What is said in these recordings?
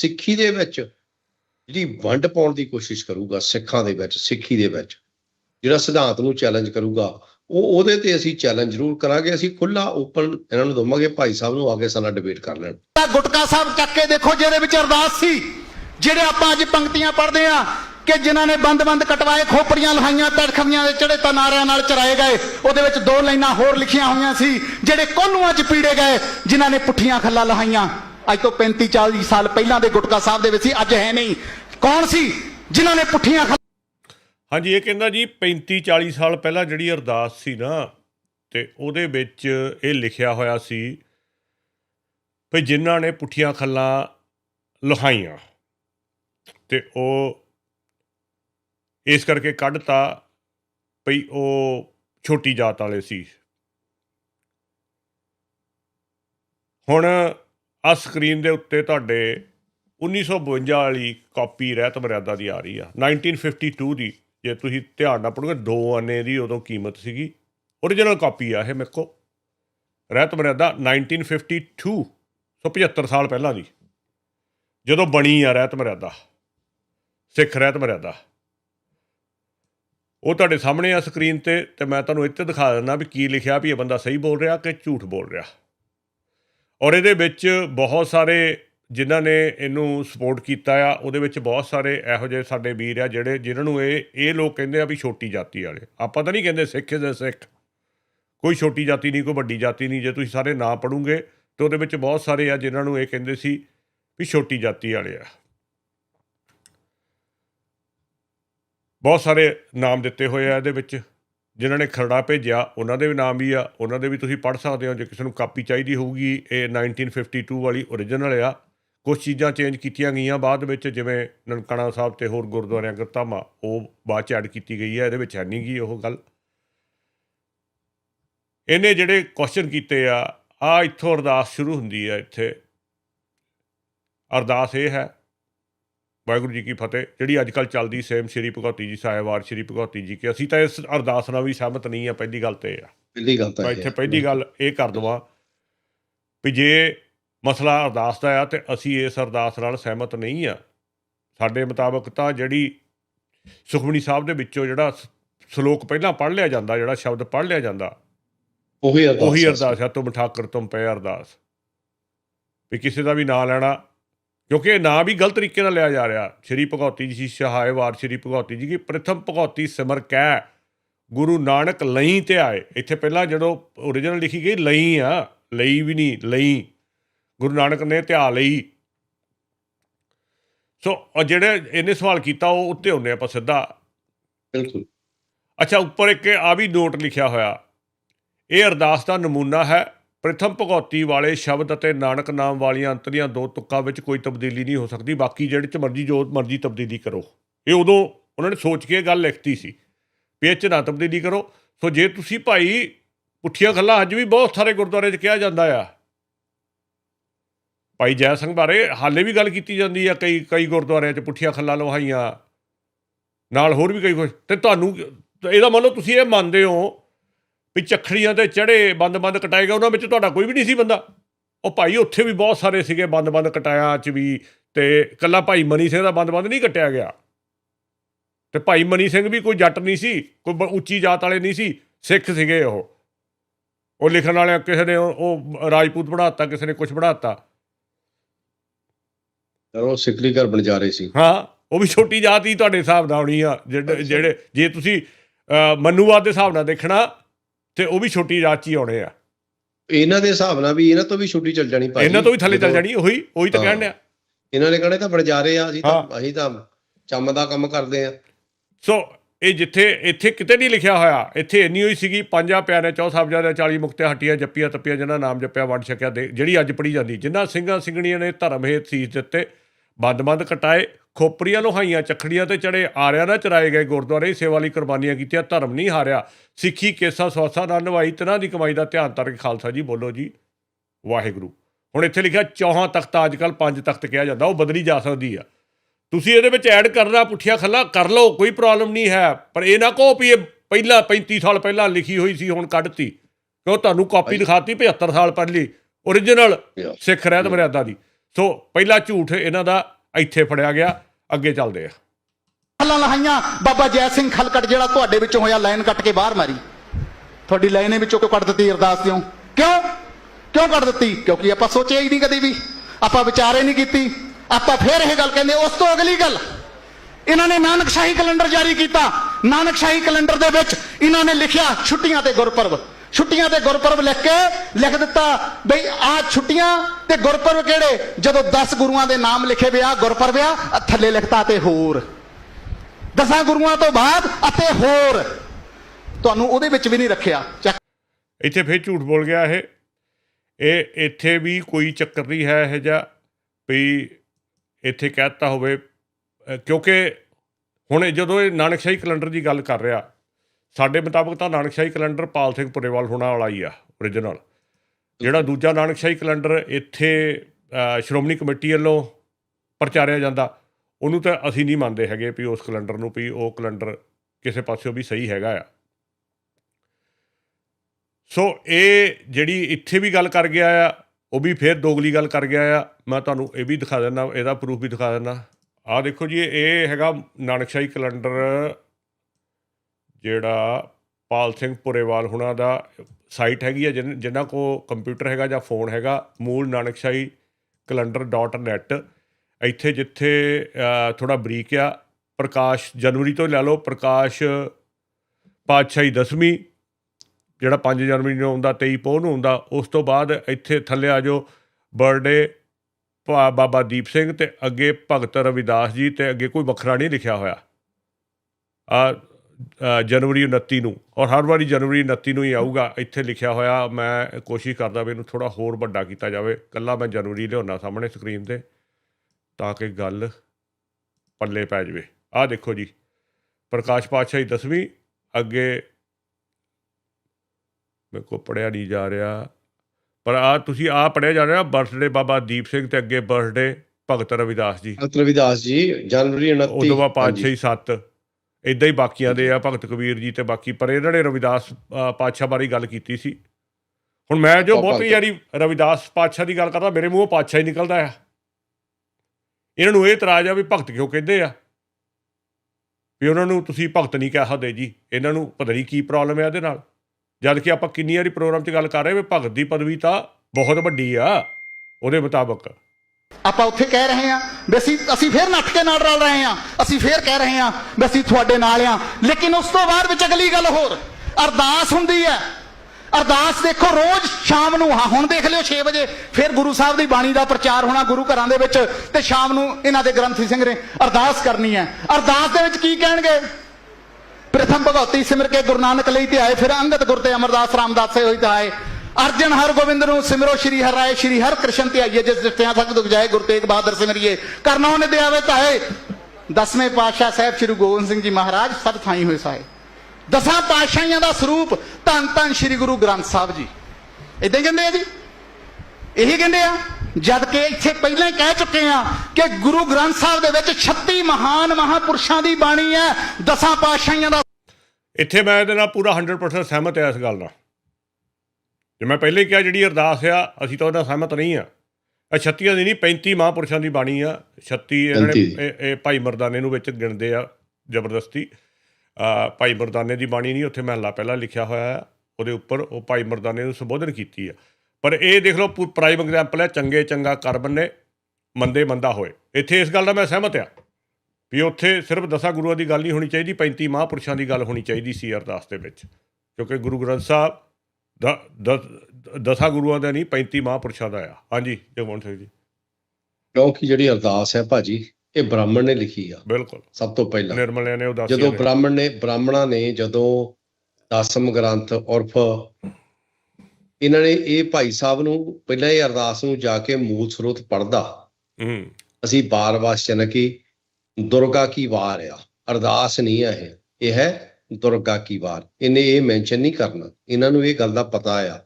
ਸਿੱਖੀ ਦੇ ਵਿੱਚ ਜਿਹੜੀ ਵੰਡ ਪਾਉਣ ਦੀ ਕੋਸ਼ਿਸ਼ ਕਰੂਗਾ ਸਿੱਖਾਂ ਦੇ ਵਿੱਚ, ਸਿੱਖੀ ਦੇ ਵਿੱਚ, ਜਿਹੜਾ ਸਿਧਾਂਤ ਨੂੰ ਚੈਲੰਜ ਕਰੂਗਾ, ਉਹ ਉਹਦੇ ਤੇ ਅਸੀਂ ਚੈਲੰਜ ਜ਼ਰੂਰ ਕਰਾਂਗੇ, ਅਸੀਂ ਖੁੱਲਾ ਓਪਨ ਇਹਨਾਂ ਨੂੰ ਦਵਾਂਗੇ, ਭਾਈ ਸਾਹਿਬ ਨੂੰ ਆ ਕੇ ਸਾਡਾ ਡਿਬੇਟ ਕਰ ਲੈਣ। ਗੁਟਕਾ ਸਾਹਿਬ ਚੱਕ ਕੇ ਦੇਖੋ ਜਿਹਦੇ ਵਿੱਚ ਅਰਦਾਸ ਸੀ, ਜਿਹੜੇ ਆਪਾਂ ਅੱਜ ਪੰਕਤੀਆਂ ਪੜ੍ਹਦੇ ਆ ਕਿ ਜਿਨ੍ਹਾਂ ਨੇ ਬੰਦ-ਬੰਦ ਕਟਵਾਏ, ਖੋਪੜੀਆਂ ਲਹਾਈਆਂ ਤੜਖਵੀਆਂ ਦੇ ਚੜੇ ਤਨਾਰਿਆਂ ਨਾਲ ਚਰਾਏ ਗਏ, ਉਹਦੇ ਵਿੱਚ ਦੋ ਲਾਈਨਾਂ ਹੋਰ ਲਿਖੀਆਂ ਹੋਈਆਂ ਸੀ, ਜਿਹੜੇ ਕੋਨੂਆਂ 'ਚ ਪੀੜੇ ਗਏ, ਜਿਨ੍ਹਾਂ ਨੇ ਪੁੱਠੀਆਂ ਖੱਲਾ ਲਹਾਈਆਂ। ਅੱਜ ਤੋਂ 35 40 ਸਾਲ ਪਹਿਲਾਂ ਦੇ ਗੁਟਕਾ ਸਾਹਿਬ ਦੇ ਵਿੱਚ ਸੀ, ਅੱਜ ਹੈ ਨਹੀਂ। ਕੌਣ ਸੀ ਜਿਨ੍ਹਾਂ ਨੇ ਪੁੱਠੀਆਂ ਹਾਂਜੀ, ਇਹ ਕਹਿੰਦਾ ਜੀ 35 40 ਸਾਲ ਪਹਿਲਾਂ ਜਿਹੜੀ ਅਰਦਾਸ ਸੀ ਨਾ, ਤੇ ਉਹਦੇ ਵਿੱਚ ਇਹ ਲਿਖਿਆ ਹੋਇਆ ਸੀ ਵੀ ਜਿਨ੍ਹਾਂ ਨੇ ਪੁੱਠੀਆਂ ਖੱਲਾਂ ਲੁਹਾਈਆਂ, ਤੇ ਉਹ ਇਸ ਕਰਕੇ ਕੱਢਤਾ ਭਈ ਉਹ ਛੋਟੀ ਜਾਤ ਵਾਲੇ ਸੀ। ਹੁਣ ਆ ਸਕਰੀਨ ਦੇ ਉੱਤੇ ਤੁਹਾਡੇ 1952 ਵਾਲੀ ਕਾਪੀ ਰਹਿਤ ਮਰਿਆਦਾ ਦੀ ਆ ਰਹੀ ਆ। 1952 ਦੀ, ਜੇ ਤੁਸੀਂ ਧਿਆਨ ਨਾਲ ਪੜੋਗੇ ਦੋ ਆਨੇ ਦੀ ਉਦੋਂ ਕੀਮਤ ਸੀਗੀ। Origignal ਕਾਪੀ ਆ ਇਹ ਮੇਰੇ ਕੋ ਰਹਿਤ ਮਰਿਆਦਾ 1952 ਸੋ 75 ਸਾਲ ਪਹਿਲਾਂ ਦੀ। ਜਦੋਂ ਬਣੀ ਆ ਰਹਿਤ ਮਰਿਆਦਾ, ਸਿੱਖ ਰਹਿਤ ਮਰਿਆਦਾ। ਉਹ ਤੁਹਾਡੇ ਸਾਹਮਣੇ ਆ ਸਕਰੀਨ ਤੇ ਤੇ ਮੈਂ ਤੁਹਾਨੂੰ ਇੱਥੇ ਦਿਖਾ ਦਿੰਦਾ ਵੀ ਕੀ ਲਿਖਿਆ ਵੀ ਇਹ ਬੰਦਾ ਸਹੀ ਬੋਲ ਰਿਹਾ ਕਿ ਝੂਠ ਬੋਲ ਰਿਹਾ। ਔਰ ਇਹਦੇ ਵਿੱਚ ਬਹੁਤ ਸਾਰੇ ਜਿਨ੍ਹਾਂ ਨੇ ਇਹਨੂੰ ਸਪੋਰਟ ਕੀਤਾ ਆ, ਉਹਦੇ ਵਿੱਚ ਬਹੁਤ ਸਾਰੇ ਇਹੋ ਜਿਹੇ ਸਾਡੇ ਵੀਰ ਆ ਜਿਹੜੇ ਜਿਨ੍ਹਾਂ ਨੂੰ ਇਹ ਇਹ ਲੋਕ ਕਹਿੰਦੇ ਆ ਵੀ ਛੋਟੀ ਜਾਤੀ ਵਾਲੇ। ਆਪਾਂ ਤਾਂ ਨਹੀਂ ਕਹਿੰਦੇ ਸਿੱਖ ਦੇ ਸਿੱਖ। ਕੋਈ ਛੋਟੀ ਜਾਤੀ ਨਹੀਂ, ਕੋਈ ਵੱਡੀ ਜਾਤੀ ਨਹੀਂ, ਜੇ ਤੁਸੀਂ ਸਾਰੇ ਨਾਂ ਪੜੋਗੇ ਤੇ ਉਹਦੇ ਵਿੱਚ ਬਹੁਤ ਸਾਰੇ ਆ ਜਿਨ੍ਹਾਂ ਨੂੰ ਇਹ ਕਹਿੰਦੇ ਸੀ ਵੀ ਛੋਟੀ ਜਾਤੀ ਵਾਲੇ ਆ। ਬਹੁਤ ਸਾਰੇ ਨਾਮ ਦਿੱਤੇ ਹੋਏ ਆ ਇਹਦੇ ਵਿੱਚ। ਜਿਨ੍ਹਾਂ ਨੇ ਖਰੜਾ ਭੇਜਿਆ, ਉਹਨਾਂ ਦੇ ਵੀ ਨਾਮ ਵੀ ਆ, ਉਹਨਾਂ ਦੇ ਵੀ ਤੁਸੀਂ ਪੜ੍ਹ ਸਕਦੇ ਹੋ, ਜੇ ਕਿਸੇ ਨੂੰ ਕਾਪੀ ਚਾਹੀਦੀ ਹੋਊਗੀ, ਇਹ 1952 ਵਾਲੀ origignal ਆ। ਕੁਝ ਚੀਜ਼ਾਂ ਚੇਂਜ ਕੀਤੀਆਂ ਗਈਆਂ ਬਾਅਦ ਵਿੱਚ, ਜਿਵੇਂ ਨਨਕਾਣਾ ਸਾਹਿਬ ਤੇ ਹੋਰ ਗੁਰਦੁਆਰਿਆਂ ਕਰਤਾਮਾ ਉਹ ਬਾਅਦ ਚ ਐਡ ਕੀਤੀ ਗਈ ਹੈ ਇਹਦੇ ਵਿੱਚ ਹੈ ਨਹੀਂ ਗਈ ਉਹ ਗੱਲ। ਇਹਨੇ ਜਿਹੜੇ ਕੁਐਸਚਨ ਕੀਤੇ ਆ ਆ ਇੱਥੋਂ ਅਰਦਾਸ ਸ਼ੁਰੂ ਹੁੰਦੀ ਹੈ ਇੱਥੇ। ਅਰਦਾਸ ਇਹ ਹੈ ਵਾਹਿਗੁਰੂ ਜੀ ਕੀ ਫਤਿਹ। ਜਿਹੜੀ ਅੱਜ ਕੱਲ ਚੱਲਦੀ ਸੇਮ ਸ਼੍ਰੀ ਭਗਵਤੀ ਜੀ ਸਾਹਿਬਾਰ ਸ਼੍ਰੀ ਭਗਵਤੀ ਜੀ ਕਿ। ਅਸੀਂ ਤਾਂ ਇਸ ਅਰਦਾਸ ਨਾਲ ਵੀ ਸਹਿਮਤ ਨਹੀਂ ਆ ਪਹਿਲੀ ਗੱਲ ਤੇ ਆ। ਪਹਿਲੀ ਗੱਲ ਤਾਂ ਇੱਥੇ। ਪਹਿਲੀ ਗੱਲ ਇਹ ਕਰ ਦਵਾਂ ਵੀ ਜੇ ਮਸਲਾ ਅਰਦਾਸ ਦਾ ਆ ਤੇ ਅਸੀਂ ਇਸ ਅਰਦਾਸ ਨਾਲ ਸਹਿਮਤ ਨਹੀਂ ਆ। ਸਾਡੇ ਮੁਤਾਬਕ ਤਾਂ ਜਿਹੜੀ ਸੁਖਮਨੀ ਸਾਹਿਬ ਦੇ ਵਿੱਚੋਂ ਜਿਹੜਾ ਸ਼ਲੋਕ ਪਹਿਲਾਂ ਪੜ੍ਹ ਲਿਆ ਜਾਂਦਾ ਜਿਹੜਾ ਸ਼ਬਦ ਪੜ੍ਹ ਲਿਆ ਜਾਂਦਾ ਉਹੀ ਅਰਦਾਸ ਉਹੀ। ਅਰਦਾਸ ਹੈ ਤੁਮ ਠਾਕਰ ਤੁਮ ਪਏ ਅਰਦਾਸ। ਵੀ ਕਿਸੇ ਦਾ ਵੀ ਨਾਂ ਲੈਣਾ ਕਿਉਂਕਿ ਇਹ ਨਾਂ ਵੀ ਗਲਤ ਤਰੀਕੇ ਨਾਲ ਲਿਆ ਜਾ ਰਿਹਾ। ਸ਼੍ਰੀ ਭਗਵਤੀ ਜੀ ਸਹਾਇ ਵਾਰ ਸ਼੍ਰੀ ਭਗਵਤੀ ਜੀ ਕੀ ਪ੍ਰਥਮ ਭਗਵਤੀ ਸਿਮਰ ਕਹਿ ਗੁਰੂ ਨਾਨਕ ਲਈ ਤੇ ਆਏ। ਇੱਥੇ ਪਹਿਲਾਂ ਜਦੋਂ origignal ਲਿਖੀ ਗਈ ਲਈ ਆ ਲਈ ਵੀ ਨਹੀਂ ਲਈ। ਗੁਰੂ ਨਾਨਕ ਨੇ ਧਿਆ ਲਈ। ਸੋ ਜਿਹੜੇ ਇਹਨੇ ਸਵਾਲ ਕੀਤਾ ਉਹ ਉੱਤੇ ਹੁੰਦੇ ਆਪਾਂ ਸਿੱਧਾ। ਬਿਲਕੁਲ। ਅੱਛਾ ਉੱਪਰ ਇੱਕ ਆ ਵੀ ਨੋਟ ਲਿਖਿਆ ਹੋਇਆ। ਇਹ ਅਰਦਾਸ ਦਾ ਨਮੂਨਾ ਹੈ ਪ੍ਰਥਮ ਭਗੌਤੀ ਵਾਲੇ ਸ਼ਬਦ ਅਤੇ ਨਾਨਕ ਨਾਮ ਵਾਲੀਆਂ ਅੰਤਰੀਆਂ ਦੋ ਤੁਕਾਂ ਵਿੱਚ ਕੋਈ ਤਬਦੀਲੀ ਨਹੀਂ ਹੋ ਸਕਦੀ। ਬਾਕੀ ਜਿਹੜੇ ਚ ਮਰਜ਼ੀ ਜੋ ਮਰਜ਼ੀ ਤਬਦੀਲੀ ਕਰੋ। ਇਹ ਉਦੋਂ ਉਹਨਾਂ ਨੇ ਸੋਚ ਕੇ ਇਹ ਗੱਲ ਲਿਖਤੀ ਸੀ ਵੀ ਇਹ ਚ ਨਾ ਤਬਦੀਲੀ ਕਰੋ। ਸੋ ਜੇ ਤੁਸੀਂ ਭਾਈ ਪੁੱਠੀਆਂ ਗੱਲਾਂ ਅੱਜ ਵੀ ਬਹੁਤ ਸਾਰੇ ਗੁਰਦੁਆਰੇ 'ਚ ਕਿਹਾ ਜਾਂਦਾ ਆ। ਭਾਈ ਜੈ ਸਿੰਘ ਬਾਰੇ ਹਾਲੇ ਵੀ ਗੱਲ ਕੀਤੀ ਜਾਂਦੀ ਆ ਕਈ ਕਈ ਗੁਰਦੁਆਰਿਆਂ 'ਚ ਪੁੱਠੀਆਂ ਖੱਲਾਂ ਲਵਾਈਆਂ ਨਾਲ ਹੋਰ ਵੀ ਕਈ ਕੁਝ ਤੇ ਤੁਹਾਨੂੰ ਇਹਦਾ ਮੰਨ ਲਓ ਤੁਸੀਂ ਇਹ ਮੰਨਦੇ ਹੋ ਵੀ ਚੱਖੜੀਆਂ ਤੇ ਚੜੇ ਬੰਦ-ਬੰਦ ਕਟਾਏ ਗਏ ਉਹਨਾਂ ਵਿੱਚ ਤੁਹਾਡਾ ਕੋਈ ਵੀ ਨਹੀਂ ਸੀ ਬੰਦਾ। ਉਹ ਭਾਈ ਉੱਥੇ ਵੀ ਬਹੁਤ ਸਾਰੇ ਸੀਗੇ ਬੰਦ-ਬੰਦ ਕਟਾਇਆ ਚ ਵੀ ਤੇ ਕੱਲਾ ਭਾਈ ਮਨੀ ਸਿੰਘ ਦਾ ਬੰਦ-ਬੰਦ ਨਹੀਂ ਕਟਿਆ ਗਿਆ। ਤੇ ਭਾਈ ਮਨੀ ਸਿੰਘ ਵੀ ਕੋਈ ਜੱਟ ਨਹੀਂ ਸੀ ਕੋਈ ਉੱਚੀ ਜਾਤ ਵਾਲੇ ਨਹੀਂ ਸੀ ਸਿੱਖ ਸੀਗੇ ਉਹ। ਉਹ ਲਿਖਣ ਵਾਲਿਆਂ ਕਿਸੇ ਨੇ ਉਹ- ਰਾਜਪੂਤ ਬਣਾਤਾ ਕਿਸੇ ਨੇ ਕੁਝ ਬਣਾਤਾ। ਪਰ ਉਹ ਸਿੱਖਲੀ ਘਰ ਬਣ ਜਾ ਰਹੇ ਸੀ। ਹਾਂ ਉਹ ਵੀ ਛੋਟੀ ਜਾਤ ਹੀ ਤੁਹਾਡੇ ਹਿਸਾਬ ਨਾਲ ਹੋਣੀ ਆ ਜਿਹੜੇ ਜੇ ਤੁਸੀਂ ਮਨੂਵਾਦ ਦੇ ਹਿਸਾਬ ਨਾਲ ਦੇਖਣਾ ਤੇ ਉਹ ਵੀ ਛੋਟੀ ਜਾਤ 'ਚ ਹੀ ਆਉਣੇ ਆ। ਇਹਨਾਂ ਦੇ ਹਿਸਾਬ ਨਾਲ ਵੀ ਇਹਨਾਂ ਤੋਂ ਵੀ ਛੁੱਟੀ ਚੱਲ ਜਾਣੀ ਭਾਜੀ। ਇਹਨਾਂ ਤੋਂ ਵੀ ਥੱਲੇ ਚੱਲ ਜਾਣੀ ਉਹੀ ਉਹੀ ਤਾਂ ਹਾਂ। ਕਹਿਣ ਡਿਆ। ਇਹਨਾਂ ਨੇ ਕਹਣੇ ਤਾਂ ਰਹੇ ਆ ਅਸੀਂ ਤਾਂ। ਅਸੀਂ ਤਾਂ ਚੰਮ ਦਾ ਕੰਮ ਕਰਦੇ ਆ। ਸੋ ਇਹ ਜਿੱਥੇ ਇੱਥੇ ਕਿਤੇ ਨਹੀਂ ਲਿਖਿਆ ਹੋਇਆ। ਇੱਥੇ ਇੰਨੀ ਹੋਈ ਸੀਗੀ ਪੰਜਾਂ ਪਿਆਰੇ ਚੌ ਸਾਹਿਬਜ਼ਾਦੇ 40 ਮੁਕਤਿਆ ਹੱਟੀਆਂ ਜੱਪੀਆਂ ਤੱਪੀਆਂ ਜਿਹਨਾਂ ਨਾਮ ਜਪਿਆ ਵੰਡ ਛਕਿਆ ਦੇ ਜਿਹੜੀ ਅੱਜ ਪੜੀ ਜਾਂਦੀ। ਜਿਨ੍ਹਾਂ ਸਿੰਘਾਂ ਸਿੰਘਣੀਆਂ ਨੇ ਧਰਮ ਹੇਤ ਸੀਸ ਦਿੱਤੇ ਬੰਦ-ਬੰਦ ਕਟਾਏ ਖੋਪਰੀਆਂ ਲੋਹਾਈਆਂ ਚੱਖੜੀਆਂ ਤੇ ਚੜੇ ਆਰਿਆਂ ਨਾਲ ਚਰਾਏ ਗਏ ਗੁਰਦੁਆਰੇ ਸੇਵਾ ਲਈ ਕੁਰਬਾਨੀਆਂ ਕੀਤੀਆਂ ਧਰਮ ਨਹੀਂ ਹਾਰਿਆ। ਸਿੱਖੀ ਕੇਸਾ ਸਵਾਸਾ ਨਾਲ ਨਵਾਈ ਤਨਾਂ ਦੀ ਕਮਾਈ ਦਾ ਧਿਆਨ ਤਰ ਕੇ ਖਾਲਸਾ ਜੀ ਬੋਲੋ ਜੀ ਵਾਹਿਗੁਰੂ। ਹੁਣ ਇੱਥੇ ਲਿਖਿਆ ਚੌਹਾਂ ਤਖਤ ਅੱਜ ਕੱਲ ਪੰਜ ਤਖਤ ਕਿਹਾ ਜਾਂਦਾ ਉਹ ਬਦਲੀ ਜਾ ਸਕਦੀ ਆ। ਤੁਸੀਂ ਇਹਦੇ ਵਿੱਚ ਐਡ ਕਰਨਾ ਪੁੱਠੀਆਂ ਖੱਲਾ ਕਰ ਲਓ ਕੋਈ ਪ੍ਰੋਬਲਮ ਨਹੀਂ ਹੈ ਪਰ ਇਹ ਨਾ ਕਹੋ ਵੀ ਇਹ ਪਹਿਲਾਂ 35 ਸਾਲ ਪਹਿਲਾਂ ਲਿਖੀ ਹੋਈ ਸੀ ਹੁਣ ਕੱਢਤੀ। ਕਿਉਂ? ਤੁਹਾਨੂੰ ਕਾਪੀ ਦਿਖਾਤੀ 75 ਸਾਲ ਪਹਿਲੀ origignal. ਸਿੱਖ ਰਹਿਤ ਮਰਿਆਦਾ ਦੀ। ਸੋ ਪਹਿਲਾ ਝੂਠ ਇਹਨਾਂ ਦਾ ਇੱਥੇ ਫੜਿਆ ਗਿਆ, ਅੱਗੇ ਚੱਲਦੇ ਆ। ਖੱਲਾਂ ਲਹਾਈਆਂ, ਬਾਬਾ ਜੈ ਸਿੰਘ ਖਲਕਟ ਜਿਹੜਾ ਤੁਹਾਡੇ ਵਿੱਚੋਂ ਹੋਇਆ ਲਾਈਨ ਕੱਟ ਕੇ ਬਾਹਰ ਮਾਰੀ। ਤੁਹਾਡੀ ਲਾਈਨ ਵਿੱਚੋਂ ਕਿਉਂ ਕੱਢ ਦਿੱਤੀ ਅਰਦਾਸ ਦਿਓ? ਕਿਉਂ? ਕਿਉਂ ਕੱਟ ਦਿੱਤੀ? ਕਿਉਂਕਿ ਆਪਾਂ ਸੋਚਿਆ ਹੀ ਨਹੀਂ ਕਦੇ ਵੀ, ਆਪਾਂ ਵਿਚਾਰੇ ਨਹੀਂ ਕੀਤੀ। ਆਪਾਂ ਫੇਰ ਇਹ ਗੱਲ ਕਹਿੰਦੇ, ਉਸ ਤੋਂ ਅਗਲੀ ਗੱਲ, ਇਹਨਾਂ ਨੇ ਨਾਨਕਸ਼ਾਹੀ ਕੈਲੰਡਰ ਜਾਰੀ ਕੀਤਾ। ਨਾਨਕਸ਼ਾਹੀ ਕੈਲੰਡਰ ਦੇ ਵਿੱਚ ਇਹਨਾਂ ਨੇ ਲਿਖਿਆ ਛੁੱਟੀਆਂ ਤੇ ਗੁਰਪੁਰਬ। ਛੁੱਟੀਆਂ ਤੇ ਗੁਰਪੁਰਬ ਲਿਖ ਕੇ ਲਿਖ ਦਿੱਤਾ ਬਈ ਆ ਛੁੱਟੀਆਂ ਤੇ ਗੁਰਪੁਰਬ ਕਿਹੜੇ? ਜਦੋਂ 10 ਗੁਰੂਆਂ ਦੇ ਨਾਮ ਲਿਖੇ ਵਿਆ ਗੁਰਪੁਰਬ ਆ ਥੱਲੇ ਲਿਖਤਾ ਤੇ ਹੋਰ। ਦਸਾਂ ਗੁਰੂਆਂ ਤੋਂ ਬਾਅਦ ਅਤੇ ਹੋਰ। ਤੁਹਾਨੂੰ ਉਹਦੇ ਵਿੱਚ ਵੀ ਨਹੀਂ ਰੱਖਿਆ। ਚੱਕ। ਇੱਥੇ ਫਿਰ ਝੂਠ ਬੋਲ ਗਿਆ ਇਹ। ਇਹ ਇੱਥੇ ਵੀ ਕੋਈ ਚੱਕਰ ਨਹੀਂ ਹੈ ਇਹ ਜਿਹਾ ਵੀ ਇੱਥੇ ਕਹਿਤਾ ਹੋਵੇ ਕਿਉਂਕਿ ਹੁਣ ਜਦੋਂ ਇਹ ਨਾਨਕਸ਼ਾਹੀ ਕੈਲੰਡਰ ਦੀ ਗੱਲ ਕਰ ਰਿਹਾ ਸਾਡੇ ਮੁਤਾਬਕ ਤਾਂ ਨਾਨਕਸ਼ਾਹੀ ਕੈਲੰਡਰ ਪਾਲ ਸਿੰਘ ਪੁਰੇਵਾਲ ਹੋਣਾ ਵਾਲਾ ਹੀ ਆ origignal ਜਿਹੜਾ ਦੂਜਾ ਨਾਨਕਸ਼ਾਹੀ ਕੈਲੰਡਰ ਇੱਥੇ ਸ਼੍ਰੋਮਣੀ ਕਮੇਟੀ ਵੱਲੋਂ ਪ੍ਰਚਾਰਿਆ ਜਾਂਦਾ, ਉਹਨੂੰ ਤਾਂ ਅਸੀਂ ਨਹੀਂ ਮੰਨਦੇ ਹੈਗੇ ਵੀ ਉਸ ਕੈਲੰਡਰ ਨੂੰ ਵੀ ਉਹ ਕੈਲੰਡਰ ਕਿਸੇ ਪਾਸਿਓਂ ਵੀ ਸਹੀ ਹੈਗਾ ਆ। ਸੋ ਇਹ ਜਿਹੜੀ ਇੱਥੇ ਵੀ ਗੱਲ ਕਰ ਗਿਆ ਆ, ਉਹ ਵੀ ਫੇਰ ਦੋਗਲੀ ਗੱਲ ਕਰ ਗਿਆ ਆ। ਮੈਂ ਤੁਹਾਨੂੰ ਇਹ ਵੀ ਦਿਖਾ ਦਿੰਦਾ, ਇਹਦਾ ਪ੍ਰੂਫ ਵੀ ਦਿਖਾ ਦਿੰਦਾ। ਆਹ ਦੇਖੋ ਜੀ, ਇਹ ਹੈਗਾ ਨਾਨਕਸ਼ਾਹੀ ਕੈਲੰਡਰ ਜਿਹੜਾ ਪਾਲ ਸਿੰਘ ਪੁਰੇਵਾਲ ਹੁਣਾਂ ਦਾ ਸਾਈਟ ਹੈਗੀ ਆ, ਜਿਨ- ਜਿਨ੍ਹਾਂ ਕੋ ਕੰਪਿਊਟਰ ਹੈਗਾ ਜਾਂ ਫੋਨ ਹੈਗਾ, ਮੂਲ ਨਾਨਕਸ਼ਾਹੀ ਕੈਲੰਡਰ.net ਇੱਥੇ ਜਿੱਥੇ ਥੋੜਾ ਬਰੀਕ ਆ, ਪ੍ਰਕਾਸ਼ ਜਨਵਰੀ ਤੋਂ ਲੈ ਲਓ, ਪ੍ਰਕਾਸ਼ ਪਾਤਸ਼ਾਹੀ ਦਸਵੀਂ, ਜਿਹੜਾ 5 ਜਨਵਰੀ ਨੂੰ ਆਉਂਦਾ 23 ਪੋਹ ਨੂੰ ਆਉਂਦਾ, ਉਸ ਤੋਂ ਬਾਅਦ ਇੱਥੇ ਥੱਲੇ ਆ ਜਾਓ ਬਰਥਡੇ ਬਾਬਾ ਦੀਪ ਸਿੰਘ ਤੇ ਅੱਗੇ ਭਗਤ ਰਵਿਦਾਸ ਜੀ ਤੇ ਅੱਗੇ ਕੋਈ ਵੱਖਰਾ ਨਹੀਂ ਲਿਖਿਆ ਹੋਇਆ। ਆ ਜਨਵਰੀ 29 ਨੂੰ ਔਰ ਹਰ ਵਾਰੀ ਜਨਵਰੀ 29 ਨੂੰ ਹੀ ਆਊਗਾ ਇੱਥੇ ਲਿਖਿਆ ਹੋਇਆ ਮੈਂ ਕੋਸ਼ਿਸ਼ ਕਰਦਾ ਵੀ ਇਹਨੂੰ ਥੋੜਾ ਹੋਰ ਵੱਡਾ ਕੀਤਾ ਜਾਵੇ ਕੱਲਾ ਮੈਂ ਜਨਵਰੀ ਲਿਆਉਣਾ ਸਾਹਮਣੇ ਸਕਰੀਨ ਤੇ ਤਾਂ ਕਿ ਗੱਲ ਪੱਲੇ ਪੈ ਜਾਵੇ ਆਹ ਦੇਖੋ ਜੀ ਪ੍ਰਕਾਸ਼ ਪਾਤਸ਼ਾਹੀ 10ਵੀਂ ਅੱਗੇ ਮੇਰੇ ਕੋ ਪੜਿਆ ਨਹੀਂ ਜਾ ਰਿਹਾ ਪਰ ਆ ਤੁਸੀਂ ਆ ਪੜਿਆ ਜਾ ਰਿਹਾ ਬਰਥਡੇ ਬਾਬਾ ਦੀਪ ਸਿੰਘ ਤੇ ਅੱਗੇ ਬਰਥਡੇ ਭਗਤ ਰਵਿਦਾਸ ਜੀ ਭਗਤ ਰਵਿਦਾਸ ਜੀ ਜਨਵਰੀ 29 ਉਦੋਂ ਬਾਅਦ ਹਾਂਜੀ। ਪਾਤਸ਼ਾਹੀ 7 ਇਦਾਂ ਹੀ ਬਾਕੀਆਂ ਦੇ ਆ ਭਗਤ ਕਬੀਰ ਜੀ ਤੇ ਬਾਕੀ ਪਰ ਇਹਨਾਂ ਨੇ ਰਵਿਦਾਸ ਪਾਤਸ਼ਾਹ ਬਾਰੇ ਗੱਲ ਕੀਤੀ ਸੀ। ਹੁਣ ਮੈਂ ਜੋ ਬਹੁਤ ਯਾਰੀ ਰਵਿਦਾਸ ਪਾਤਸ਼ਾਹ ਦੀ ਗੱਲ ਕਰਦਾ ਮੇਰੇ ਮੂੰਹੋਂ ਪਾਤਸ਼ਾਹ ਹੀ ਨਿਕਲਦਾ ਆ। ਇਹਨਾਂ ਨੂੰ ਇਹ ਇਤਰਾਜ਼ ਆ ਵੀ ਭਗਤ ਕਿਉਂ ਕਹਿੰਦੇ ਆ? ਵੀ ਉਹਨਾਂ ਨੂੰ ਤੁਸੀਂ ਭਗਤ ਨਹੀਂ ਕਹਿ ਸਕਦੇ ਜੀ। ਇਹਨਾਂ ਨੂੰ ਪਤਾ ਨਹੀਂ ਕੀ ਪ੍ਰੋਬਲਮ ਹੈ ਇਹਦੇ ਨਾਲ। ਜਦ ਕਿ ਆਪਾਂ ਕਿੰਨੀ ਵਾਰੀ ਪ੍ਰੋਗਰਾਮ 'ਚ ਗੱਲ ਕਰ ਰਹੇ ਵੀ ਭਗਤ ਦੀ ਪਦਵੀ ਤਾਂ ਬਹੁਤ ਵੱਡੀ ਆ ਉਹਦੇ ਮੁਤਾਬਕ। ਆਪਾਂ ਉੱਥੇ ਕਹਿ ਰਹੇ ਹਾਂ ਵੀ ਅਸੀਂ ਅਸੀਂ ਫੇਰ ਨੱਠ ਕੇ ਨਾਲ ਰਲ ਰਹੇ ਹਾਂ, ਅਸੀਂ ਫੇਰ ਕਹਿ ਰਹੇ ਹਾਂ ਵੀ ਅਸੀਂ ਤੁਹਾਡੇ ਨਾਲ ਆ ਲੇਕਿਨ ਉਸ ਤੋਂ ਬਾਅਦ ਵਿੱਚ ਅਗਲੀ ਗੱਲ ਹੋਰ, ਅਰਦਾਸ ਹੁੰਦੀ ਹੈ। ਅਰਦਾਸ ਦੇਖੋ, ਰੋਜ਼ ਸ਼ਾਮ ਨੂੰ, ਹਾਂ, ਹੁਣ ਦੇਖ ਲਿਓ 6 ਵਜੇ ਫਿਰ ਗੁਰੂ ਸਾਹਿਬ ਦੀ ਬਾਣੀ ਦਾ ਪ੍ਰਚਾਰ ਹੋਣਾ ਗੁਰੂ ਘਰਾਂ ਦੇ ਵਿੱਚ ਤੇ ਸ਼ਾਮ ਨੂੰ ਇਹਨਾਂ ਦੇ ਗ੍ਰੰਥੀ ਸਿੰਘ ਨੇ ਅਰਦਾਸ ਕਰਨੀ ਹੈ। ਅਰਦਾਸ ਦੇ ਵਿੱਚ ਕੀ ਕਹਿਣਗੇ? ਪ੍ਰਥਮ ਭਗਵਤੀ ਸਿਮਰ ਕੇ ਗੁਰੂ ਨਾਨਕ ਲਈ ਤੇ ਆਏ, ਫਿਰ ਅੰਗਦ ਗੁਰ ਤੇ ਅਮਰਦਾਸ ਰਾਮਦਾਸੇ ਹੋਈ ਤੇ ਆਏ। ਅਰਜਨ ਹਰ ਗੋਬਿੰਦ ਨੂੰ ਸਿਮਰੋ ਸ਼੍ਰੀ ਹਰਿ ਰਾਏ, ਸ਼੍ਰੀ ਹਰਿ ਕ੍ਰਿਸ਼ਨ ਤੇ ਆਈਏ, ਜਿਸ ਜਿਤਿਆਂ ਤੱਕ ਦੁਖ ਜਾਏ ਗੁਰ ਤੇਗ ਬਹਾਦਰ ਸਿਮਰਿਏ ਕਰਨਾ ਉਹਨੇ ਦੇ ਆਵੇ ਤਾਏ। ਦਸਵੇਂ ਪਾਤਸ਼ਾਹ ਸਾਹਿਬ ਸ਼੍ਰੀ ਗੋਬਿੰਦ ਸਿੰਘ ਜੀ ਮਹਾਰਾਜ ਸਭ ਥਾਈ ਹੋਏ ਸਾਏ। ਦਸਾਂ ਪਾਤਸ਼ਾਹੀਆਂ ਦਾ ਸਰੂਪ ਧੰਨ ਧੰਨ ਸ਼੍ਰੀ ਗੁਰੂ ਗ੍ਰੰਥ ਸਾਹਿਬ ਜੀ। ਇਦਾਂ ਹੀ ਕਹਿੰਦੇ ਆ ਜੀ? ਇਹੀ ਕਹਿੰਦੇ ਆ, ਜਦ ਕਿ ਇੱਥੇ ਪਹਿਲਾਂ ਹੀ ਕਹਿ ਚੁੱਕੇ ਆ ਕਿ ਗੁਰੂ ਗ੍ਰੰਥ ਸਾਹਿਬ ਦੇ ਵਿੱਚ 36 ਮਹਾਨ ਮਹਾਪੁਰਸ਼ਾਂ ਦੀ ਬਾਣੀ ਹੈ, ਦਸਾਂ ਪਾਤਸ਼ਾਹੀਆਂ ਦਾ। ਇੱਥੇ ਮੈਂ ਇਹਦੇ ਨਾਲ ਪੂਰਾ 100% ਸਹਿਮਤ ਹਾਂ ਇਸ ਗੱਲ ਨਾਲ। ਜੇ ਮੈਂ ਪਹਿਲੇ ਕਿਹਾ ਜਿਹੜੀ ਅਰਦਾਸ ਆ ਅਸੀਂ ਤਾਂ ਉਹਦਾ ਸਹਿਮਤ ਨਹੀਂ ਆ। ਇਹ 36 ਦੀ ਨਹੀਂ 35 ਮਹਾਂਪੁਰਸ਼ਾਂ ਦੀ ਬਾਣੀ ਆ। 36 ਇਹਨਾਂ ਨੇ 35 ਇਹ ਇਹ ਭਾਈ ਮਰਦਾਨੇ ਨੂੰ ਵਿੱਚ ਗਿਣਦੇ ਆ ਜ਼ਬਰਦਸਤੀ। ਆ ਭਾਈ ਮਰਦਾਨੇ ਦੀ ਬਾਣੀ ਨਹੀਂ ਉੱਥੇ ਮਹੱਲਾ ਪਹਿਲਾਂ ਲਿਖਿਆ ਹੋਇਆ ਆ। ਉਹਦੇ ਉੱਪਰ ਉਹ ਭਾਈ ਮਰਦਾਨੇ ਨੂੰ ਸੰਬੋਧਨ ਕੀਤੀ ਆ। ਪਰ ਇਹ ਦੇਖ ਲਓ ਪ੍ਰਾਈਮ ਐਗਜ਼ਾਮਪਲ ਹੈ ਚੰਗੇ ਚੰਗਾ ਕਰ ਬੰਨੇ ਮੰਦੇ ਮੰਦਾ ਹੋਏ। ਇੱਥੇ ਇਸ ਗੱਲ ਦਾ ਮੈਂ ਸਹਿਮਤ ਆ ਵੀ ਉੱਥੇ ਸਿਰਫ ਦਸਾਂ ਗੁਰੂਆਂ ਦੀ ਗੱਲ ਨਹੀਂ ਹੋਣੀ ਚਾਹੀਦੀ 35 ਮਹਾਂਪੁਰਸ਼ਾਂ ਦੀ ਗੱਲ ਹੋਣੀ ਚਾਹੀਦੀ ਸੀ ਅਰਦਾਸ ਦੇ ਵਿੱਚ। ਕਿਉਂਕਿ ਗੁਰੂ ਗ੍ਰੰਥ ਸਾਹਿਬ ਦਸਾਂ ਗੁਰੂਆਂ ਦਾ ਨਹੀਂ 35 ਮਹਾਂਪੁਰਸ਼ਾਂ ਦਾ ਆ। ਹਾਂਜੀ ਜਗਮੋਹਨ ਸਿੰਘ ਜੀ। ਕਿਉਂਕਿ ਜਿਹੜੀ ਅਰਦਾਸ ਹੈ ਭਾਜੀ ਇਹ ਬ੍ਰਾਹਮਣ ਨੇ ਲਿਖੀ ਆ। ਬਿਲਕੁਲ। ਸਭ ਤੋਂ ਪਹਿਲਾਂ। ਨਿਰਮਲਿਆਂ ਨੇ ਉਦਾਸੀਆਂ ਜਦੋਂ ਬ੍ਰਾਹਮਣ ਨੇ ਬ੍ਰਾਹਮਣਾਂ ਨੇ ਜਦੋਂ ਦਸਮ ਗ੍ਰੰਥ ਉਰਫ ਇਹਨਾਂ ਨੇ ਇਹ ਭਾਈ ਸਾਹਿਬ ਨੂੰ ਪਹਿਲਾਂ ਇਹ ਅਰਦਾਸ ਨੂੰ ਜਾ ਕੇ ਮੂਲ ਸਰੋਤ ਪੜਦਾ ਹੂੰ। ਅਸੀਂ ਬਾਰ ਵਾਸਚਨ ਕੀ ਦੁਰਗਾ ਕੀ ਵਾਰ ਆ। ਅਰਦਾਸ ਨਹੀਂ ਆ ਇਹ। ਇਹ ਹੈ ਦੁਰਗਾ ਕੀ ਵਾਰ। ਇਹਨੇ ਇਹ ਮੈਂਸ਼ਨ ਨਹੀਂ ਕਰਨਾ। ਇਹਨਾਂ ਨੂੰ ਇਹ ਗੱਲ ਦਾ ਪਤਾ ਆ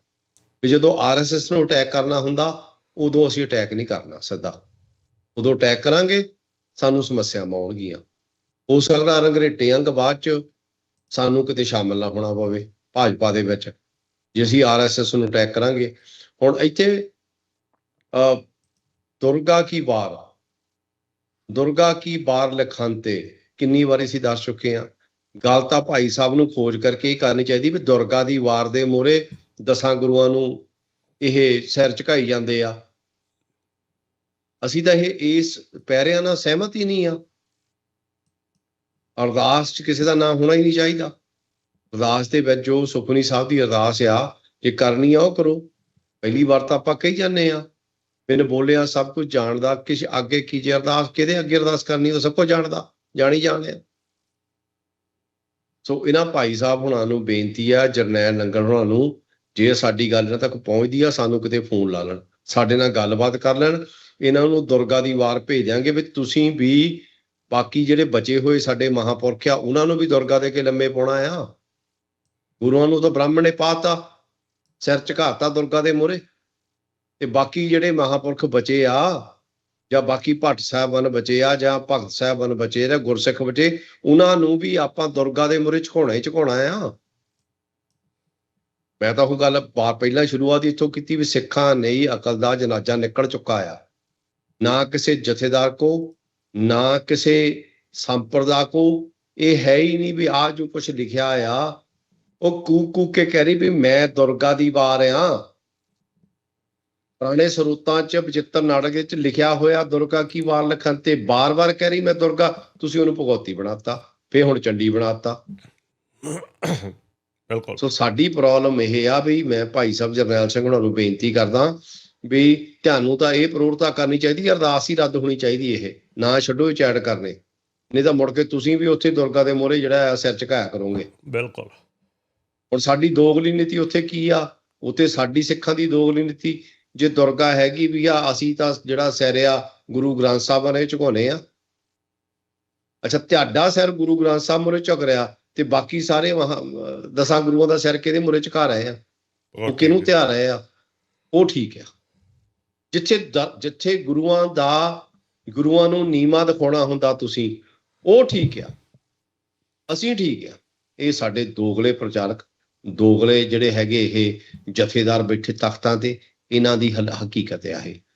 ਵੀ ਜਦੋਂ ਆਰਐਸਐਸ ਨੂੰ ਅਟੈਕ ਕਰਨਾ ਹੁੰਦਾ, ਉਦੋਂ ਅਸੀਂ ਅਟੈਕ ਨਹੀਂ ਕਰਨਾ ਸਿੱਧਾ। ਉਦੋਂ ਅਟੈਕ ਕਰਾਂਗੇ, ਸਾਨੂੰ ਸਮੱਸਿਆਵਾਂ ਆਉਣਗੀਆਂ। ਹੋ ਸਕਦਾ ਰੰਗਰੇਟੇ ਅੰਗ ਬਾਅਦ ਚ ਸਾਨੂੰ ਕਿਤੇ ਸ਼ਾਮਲ ਨਾ ਹੋਣਾ ਪਵੇ, ਭਾਜਪਾ ਦੇ ਵਿੱਚ। ਜੇ ਅਸੀਂ ਆਰਐਸਐਸ ਨੂੰ ਅਟੈਕ ਕਰਾਂਗੇ, ਹੁਣ ਇੱਥੇ, ਅ, ਦੁਰਗਾ ਕੀ ਵਾਰ ਦੁਰਗਾ ਕੀ ਵਾਰ ਲਖੰਤੇ ਕਿੰਨੀ ਵਾਰੀ ਅਸੀਂ ਦੱਸ ਚੁੱਕੇ ਹਾਂ ਗੱਲ ਤਾਂ ਭਾਈ ਸਾਹਿਬ ਨੂੰ ਖੋਜ ਕਰਕੇ ਹੀ ਕਰਨੀ ਚਾਹੀਦੀ ਵੀ ਦੁਰਗਾ ਦੀ ਵਾਰ ਦੇ ਮੂਹਰੇ ਦਸਾਂ ਗੁਰੂਆਂ ਨੂੰ ਇਹ ਸਿਰ ਝੁਕਾਈ ਜਾਂਦੇ ਆ। ਅਸੀਂ ਤਾਂ ਇਹ, ਇਸ ਪੈਰਿਆਂ ਨਾਲ ਸਹਿਮਤ ਹੀ ਨਹੀਂ ਆ। ਅਰਦਾਸ 'ਚ ਕਿਸੇ ਦਾ ਨਾਮ ਹੋਣਾ ਹੀ ਨਹੀਂ ਚਾਹੀਦਾ। ਅਰਦਾਸ ਦੇ ਵਿੱਚ ਜੋ ਸੁਖਨੀ ਸਾਹਿਬ ਦੀ ਅਰਦਾਸ ਆ, ਜੇ ਕਰਨੀ ਆ ਉਹ ਕਰੋ। ਪਹਿਲੀ ਵਾਰ ਤਾਂ ਆਪਾਂ ਕਹੀ ਜਾਂਦੇ ਆ, ਬਿਨ ਬੋਲਿਆ ਸਭ ਕੁਝ ਜਾਣਦਾ, ਕਿਸ ਅੱਗੇ ਕੀ ਜੇ ਅਰਦਾਸ, ਕਿਹਦੇ ਅੱਗੇ ਅਰਦਾਸ ਕਰਨੀ ਉਹ ਸਭ ਕੁਝ ਜਾਣਦਾ, ਜਾਣੀ ਜਾਣਿਆ ਸੋ ਇਹਨਾਂ ਭਾਈ ਸਾਹਿਬ ਹੁਣਾਂ ਨੂੰ ਬੇਨਤੀ ਆ, ਜਰਨੈਲ ਨੰਗਲ ਹੁਣਾਂ ਨੂੰ, ਜੇ ਸਾਡੀ ਗੱਲ ਇਹਨਾਂ ਤੱਕ ਪਹੁੰਚਦੀ ਆ, ਸਾਨੂੰ ਕਿਤੇ ਫੋਨ ਲਾ ਲੈਣ। ਸਾਡੇ ਨਾਲ ਗੱਲਬਾਤ ਕਰ ਲੈਣ। ਇਹਨਾਂ ਨੂੰ ਦੁਰਗਾ ਦੀ ਵਾਰ ਭੇਜ ਦਿਆਂਗੇ ਵੀ ਤੁਸੀਂ ਵੀ ਬਾਕੀ ਜਿਹੜੇ ਬਚੇ ਹੋਏ ਸਾਡੇ ਮਹਾਪੁਰਖ ਆ, ਉਹਨਾਂ ਨੂੰ ਵੀ ਦੁਰਗਾ ਦੇ ਕੇ ਲੰਮੇ ਪਾਉਣਾ ਆ। ਗੁਰੂਆਂ ਨੂੰ ਤਾਂ ਬ੍ਰਾਹਮਣ ਨੇ ਪਾਤਾ, ਸਿਰ ਝੁਕਾਤਾ ਦੁਰਗਾ ਦੇ ਮੂਹਰੇ। ਤੇ ਬਾਕੀ ਜਿਹੜੇ ਮਹਾਪੁਰਖ ਬਚੇ ਆ ਜਾਂ ਬਾਕੀ ਭੱਟ ਸਾਹਿਬਾਨ ਬਚੇ ਆ ਜਾਂ ਭਗਤ ਸਾਹਿਬਾਨ ਬਚੇ ਜਾਂ ਗੁਰਸਿੱਖ ਬਚੇ, ਉਹਨਾਂ ਨੂੰ ਵੀ ਆਪਾਂ ਦੁਰਗਾ ਦੇ ਮੂਹਰੇ ਝੁਕਾਉਣਾ ਹੀ ਝੁਕਾਉਣਾ ਆ। ਮੈਂ ਤਾਂ ਉਹ ਗੱਲ ਪਹਿਲਾਂ ਸ਼ੁਰੂਆਤ ਇੱਥੋਂ ਕੀਤੀ ਵੀ ਸਿੱਖਾਂ ਨੇ ਅਕਲ ਦਾ ਜਨਾਜ਼ਾ ਨਿਕਲ ਚੁੱਕਾ ਆ। ਨਾ ਕਿਸੇ ਜਥੇਦਾਰ ਕੋ, ਨਾ ਕਿਸੇ ਸੰਪਰਦਾ ਕੋ, ਇਹ ਹੈ ਹੀ ਨਹੀਂ ਵੀ ਆ ਜੋ ਕੁਝ ਲਿਖਿਆ ਆ, ਉਹ ਕੂ ਕੂ ਕੇ ਕਹਿ ਰਹੀ ਵੀ ਮੈਂ ਦੁਰਗਾ ਦੀ ਵਾਰ ਆ। ਪੁਰਾਣੇ ਸਰੂਤਾਂ ਚ ਬਚਿੱਤਰ ਨਾਟਕ ਵਿੱਚ ਲਿਖਿਆ ਹੋਇਆ ਦੁਰਗਾ ਕੀ ਵਾਰ ਲਖਨ ਤੇ ਬਾਰ-ਬਾਰ ਕਹਿ ਰਹੀ ਮੈਂ ਦੁਰਗਾ ਤੁਸੀਂ ਉਹਨੂੰ ਭਗਵਤੀ ਬਣਾਤਾ ਫੇ ਹੁਣ ਚੰਡੀ ਬਣਾਤਾ। ਬਿਲਕੁਲ। ਸੋ ਸਾਡੀ ਪ੍ਰੋਬਲਮ ਇਹ ਆ ਵੀ ਮੈਂ ਭਾਈ ਸਾਹਿਬ ਜਰਨੈਲ ਸਿੰਘ ਹੁਣਾਂ ਨੂੰ ਬੇਨਤੀ ਕਰਦਾ ਵੀ ਤੁਹਾਨੂੰ ਤਾਂ ਇਹ ਪ੍ਰੋਰਤਾ ਕਰਨੀ ਚਾਹੀਦੀ ਅਰਦਾਸ ਹੀ ਰੱਦ ਹੋਣੀ ਚਾਹੀਦੀ ਇਹ ਨਾ ਛੱਡੋ ਇਹ ਚੈਟ ਕਰਨੇ। ਨਹੀਂ ਤਾਂ ਮੁੜ ਕੇ ਤੁਸੀਂ ਵੀ ਉੱਥੇ ਦੁਰਗਾ ਦੇ ਮੋਹਰੇ ਜਿਹੜਾ ਸਿਰ ਝੁਕਾਇਆ ਕਰੋਗੇ। ਬਿਲਕੁਲ। ਹੁਣ ਸਾਡੀ ਦੋਗਲੀ ਨੀਤੀ ਉੱਥੇ ਕੀ ਆ? ਉੱਥੇ ਸਾਡੀ ਸਿੱਖਾਂ ਦੀ ਦੋਗਲੀ ਨੀਤੀ ਜੇ ਦੁਰਗਾ ਹੈਗੀ ਵੀ ਆ ਅਸੀਂ ਤਾਂ ਜਿਹੜਾ ਸਿਰ ਆ ਗੁਰੂ ਗ੍ਰੰਥ ਸਾਹਿਬ ਨੇ ਝੁਕਾਉਣੇ ਆ। ਅੱਛਾ ਤੁਹਾਡਾ ਸਿਰ ਗੁਰੂ ਗ੍ਰੰਥ ਸਾਹਿਬ ਮੂਹਰੇ ਝੁਕ ਰਿਹਾ ਤੇ ਬਾਕੀ ਸਾਰੇ ਦਸਾਂ ਗੁਰੂਆਂ ਦਾ ਸਿਰ ਕਿਹਦੇ ਮੂਹਰੇ ਝੁਕਾ ਰਹੇ ਆ? ਉਹ ਕਿਹਨੂੰ ਧਿਆ ਰਹੇ ਆ? ਉਹ ਠੀਕ ਆ। ਜਿੱਥੇ ਜਿੱਥੇ ਗੁਰੂਆਂ ਦਾ ਗੁਰੂਆਂ ਨੂੰ ਨੀਮਾ ਦਿਖਾਉਣਾ ਹੁੰਦਾ ਤੁਸੀਂ ਉਹ ਠੀਕ ਆ। ਅਸੀਂ ਠੀਕ ਆ। ਇਹ ਸਾਡੇ ਦੋਗਲੇ ਪ੍ਰਚਾਰਕ ਦੋਗਲੇ ਜਿਹੜੇ ਹੈਗੇ ਇਹ ਜਥੇਦਾਰ ਬੈਠੇ ਤਖਤਾਂ ਤੇ ਇਹਨਾਂ ਦੀ ਹਲ- ਹਕੀਕਤ ਹੈ